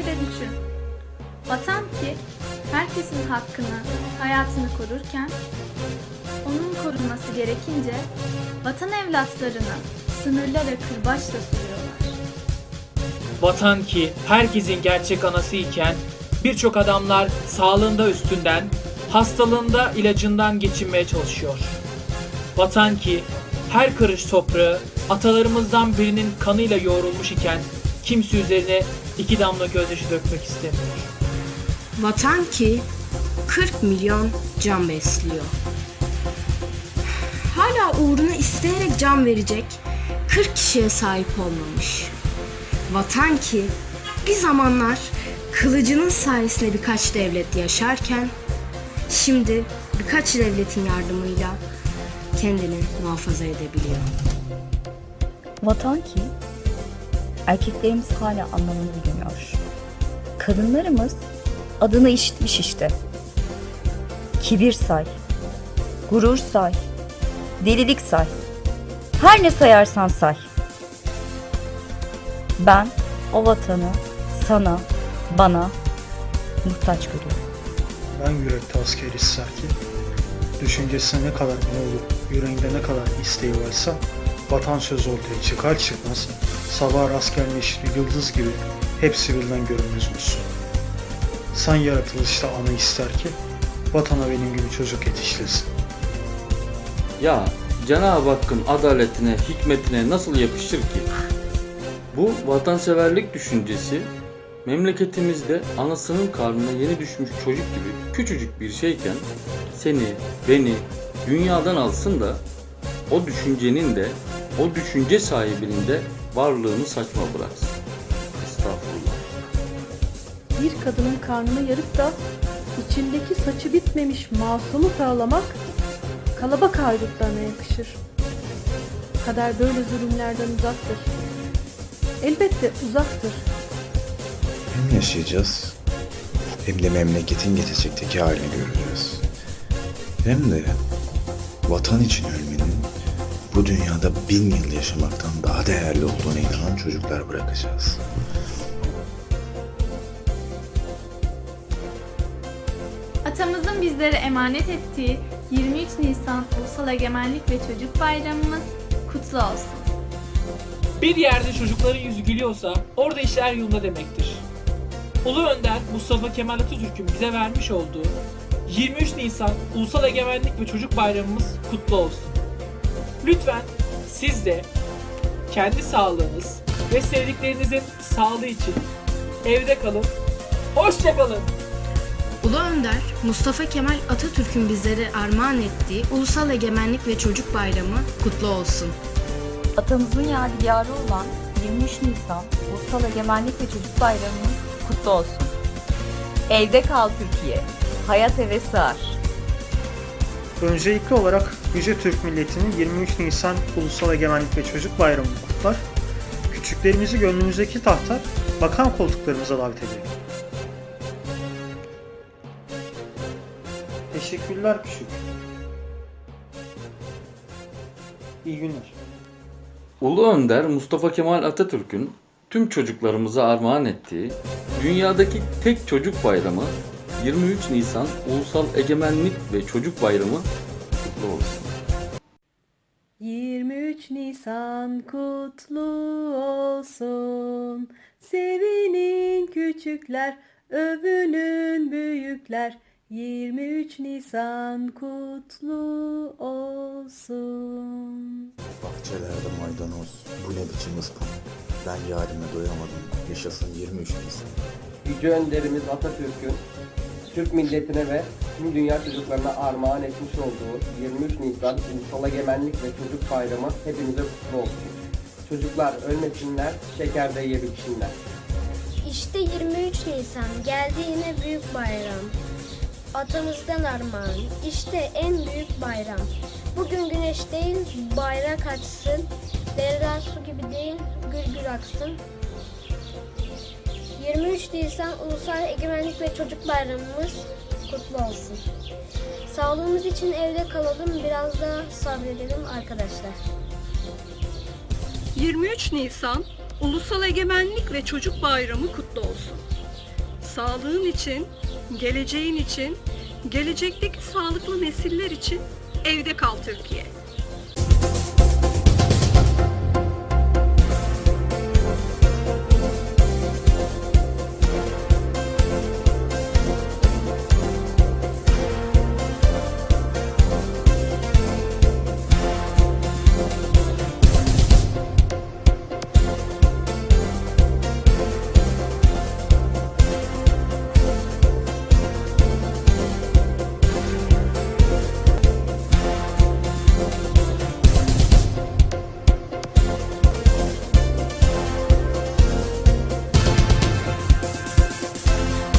kere düşün. Vatan ki herkesin hakkını, hayatını korurken onun korunması gerekince vatan evlatlarını sınırlara kırbaçla sürüyorlar. Vatan ki herkesin gerçek anası iken birçok adamlar sağlığında üstünden, hastalığında ilacından geçinmeye çalışıyor. Vatan ki her karış toprağı atalarımızdan birinin kanıyla yoğrulmuş iken kimse üzerine iki damla gözyaşı dökmek istemiyor. Vatan ki 40 milyon can besliyor. Hala uğruna isteyerek can verecek 40 kişiye sahip olmamış. Vatan ki bir zamanlar kılıcının sayesinde birkaç devlet yaşarken şimdi birkaç devletin yardımıyla kendini muhafaza edebiliyor. Vatan ki erkeklerimiz hala anlamını bilmiyor. Kadınlarımız adını işitmiş işte. Kibir say, gurur say, delilik say. Her ne sayarsan say. Ben o vatanı sana, bana muhtaç görüyorum. Ben yürekte asker ister ki, düşüncesine ne kadar olup yüreğinde ne kadar isteği varsa, vatan sözü ortaya çıkar çıkmaz, sabah rast yıldız gibi hepsi birden görünmez olsun. Sen yaratılışta ana ister ki, vatana benim gibi çocuk yetiştirsin. Ya Cenab-ı Hakk'ın adaletine, hikmetine nasıl yakışır ki? Bu vatanseverlik düşüncesi memleketimizde anasının karnına yeni düşmüş çocuk gibi küçücük bir şeyken seni, beni dünyadan alsın da o düşüncenin de o düşünce sahibinin de varlığını saçma bıraksın. Estağfurullah. bir kadının karnını yarıp da içindeki saçı bitmemiş masumu karalamak kalabak haydutlarına yakışır. Kader böyle zulümlerden uzaktır. Elbette uzaktır. Hem yaşayacağız hem de memleketin gelecekteki halini göreceğiz. Hem de vatan için ölmenin bu dünyada bin yıl yaşamaktan daha değerli olduğuna inanan çocuklar bırakacağız. Atamızın bizlere emanet ettiği 23 Nisan Ulusal Egemenlik ve Çocuk Bayramımız kutlu olsun. Bir yerde çocukların yüzü gülüyorsa orada işler yolunda demektir. Ulu Önder Mustafa Kemal Atatürk'ün bize vermiş olduğu 23 Nisan Ulusal Egemenlik ve Çocuk Bayramımız kutlu olsun. Lütfen siz de kendi sağlığınız ve sevdiklerinizin sağlığı için evde kalın. Hoşça kalın. Ulu Önder, Mustafa Kemal Atatürk'ün bizlere armağan ettiği Ulusal Egemenlik ve Çocuk Bayramı kutlu olsun. Atamızın yadigarı olan 23 Nisan Ulusal Egemenlik ve Çocuk Bayramımız kutlu olsun. Evde kal Türkiye. Hayat eve sığar. Öncelikli olarak Yüce Türk milletinin 23 Nisan Ulusal Egemenlik ve Çocuk Bayramı'nı kutlar. Küçüklerimizi gönlümüzdeki tahta makam koltuklarımıza davet edelim. Teşekkürler küçük. İyi günler. Ulu Önder Mustafa Kemal Atatürk'ün tüm çocuklarımıza armağan ettiği dünyadaki tek çocuk bayramı 23 Nisan Ulusal Egemenlik ve Çocuk Bayramı kutlu olsun. 23 Nisan kutlu olsun. Sevinin küçükler, övünün büyükler. 23 Nisan kutlu olsun. Bahçelerde maydanoz, bu ne biçim ıspın. Ben yarime doyamadım, yaşasın 23 Nisan. Yüce önderimiz Atatürk'ün Türk milletine ve tüm dünya çocuklarına armağan etmiş olduğu 23 Nisan Ulusal Egemenlik ve Çocuk Bayramı hepimize kutlu olsun. Çocuklar ölmesinler, şeker de yiyebilsinler. İşte 23 Nisan geldi yine büyük bayram. Atamızdan armağan. İşte en büyük bayram. Bugün güneş değil bayrak açsın. Dereler su gibi değil gül gül aksın. 23 Nisan Ulusal Egemenlik ve Çocuk Bayramımız kutlu olsun. Sağlığımız için evde kalalım, biraz da sabredelim arkadaşlar. 23 Nisan Ulusal Egemenlik ve Çocuk Bayramı kutlu olsun. Sağlığın için, geleceğin için Gelecekteki sağlıklı nesiller için evde kal Türkiye.